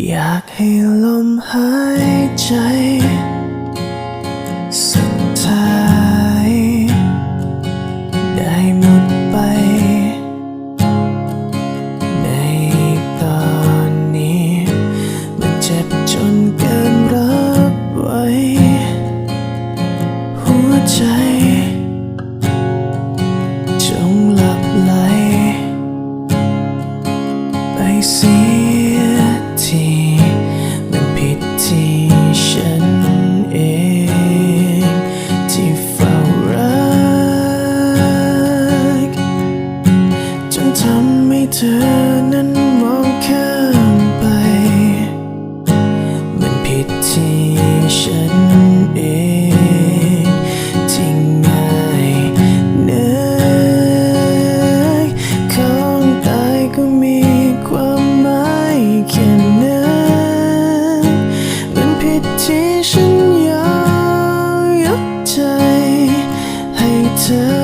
อยากให้ลมหายใจ สุดท้าย ได้หมดไป ในตอนนี้ มันเจ็บจนเกินรับไว้ หัวใจ จงหลับไหลไปสี เธอนั้นมองข้ามไป มันผิดที่ฉันเองที่ง่ายนักของตายก็มีความหมายแค่นั้นมันผิดที่ฉันยอมยกใจให้เธอ